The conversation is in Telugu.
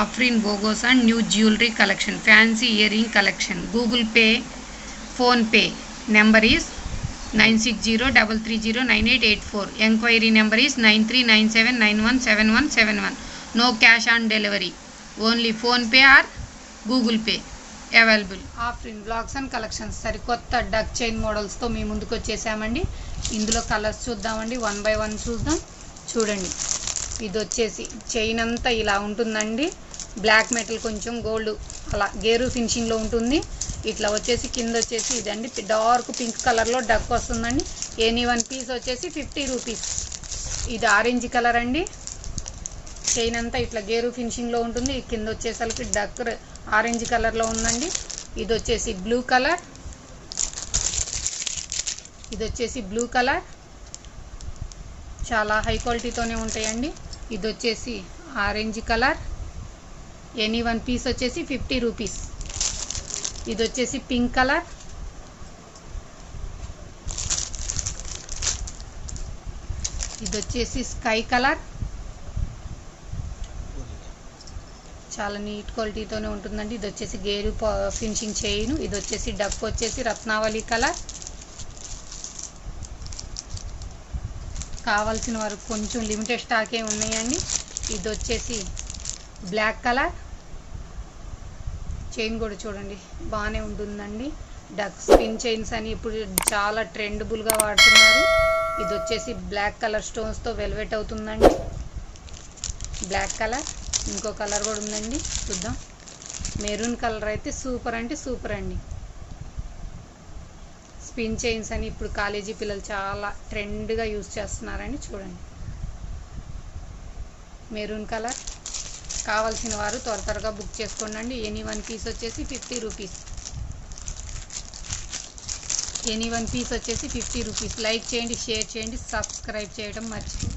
Afrin బోగోస్ and new jewellery collection fancy ear ring collection. Google Pay PhonePe number is nine six zero double three zero nine eight eight four. Enquiry number is nine three nine seven nine one seven one seven one. No cash on delivery. Only PhonePe or Google Pay available. Afrin blogs and collections. సరికొత్త డక్ చైన్ మోడల్స్తో మీ ముందుకు వచ్చేసామండి ఇందులో కలర్స్ చూద్దామండి. వన్ బై వన్ చూద్దాం. చూడండి. ఇది వచ్చేసి చైన్ అంతా ఇలా ఉంటుందండి. బ్లాక్ మెటల్ కొంచెం గోల్డ్ అలా గేరు ఫినిషింగ్లో ఉంటుంది. ఇట్లా వచ్చేసి కింద వచ్చేసి ఇదండి. డార్క్ పింక్ కలర్లో డక్ వస్తుందండి. ఎనీ వన్ పీస్ వచ్చేసి ఫిఫ్టీ రూపీస్. ఇది ఆరెంజ్ కలర్ అండి. చైన్ అంతా ఇట్లా గేరు ఫినిషింగ్లో ఉంటుంది. ఈ కింద వచ్చేసరికి డక్ ఆరెంజ్ కలర్లో ఉందండి. ఇది వచ్చేసి బ్లూ కలర్. ఇది వచ్చేసి బ్లూ కలర్. చాలా హై క్వాలిటీతోనే ఉంటాయండి. ఇది వచ్చేసి orange colour any one piece వచ్చేసి ఫిఫ్టీ రూపీస్ ఇది వచ్చేసి పింక్ కలర్ ఇది వచ్చేసి స్కై కలర్ చాలా నీట్ క్వాలిటీతోనే ఉంటుందండి. ఇది వచ్చేసి గేరు ఫినిషింగ్ చేయను ఇది వచ్చేసి డక్ వచ్చేసి రత్నావళి కలర్ కావాల్సిన వరకు కొంచెం లిమిటెడ్ స్టాకే ఉన్నాయండి. ఇది వచ్చేసి బ్లాక్ కలర్ చైన్ కూడా చూడండి బాగానే ఉంటుందండి. డక్ స్పిన్ చైన్స్ అని ఇప్పుడు చాలా ట్రెండబుల్గా వాడుతున్నారు. ఇది వచ్చేసి బ్లాక్ కలర్ స్టోన్స్తో వెల్వెట్ అవుతుందండి. బ్లాక్ కలర్ ఇంకో కలర్ కూడా ఉందండి. చూద్దాం. మెరూన్ కలర్ అయితే సూపర్ అంటే సూపర్ అండి. స్పిన్ చైన్స్ అని ఇప్పుడు కాలేజీ పిల్లలు చాలా ట్రెండ్గా యూజ్ చేస్తున్నారని చూడండి. Maroon colour. కావాల్సిన వారు త్వర త్వరగా బుక్ చేసుకోండి ఎనీ వన్ పీస్ వచ్చేసి fifty rupees. Any one piece వచ్చేసి ఫిఫ్టీ రూపీస్. లైక్ చేయండి షేర్ చేయండి సబ్స్క్రైబ్ చేయడం మర్చిపోండి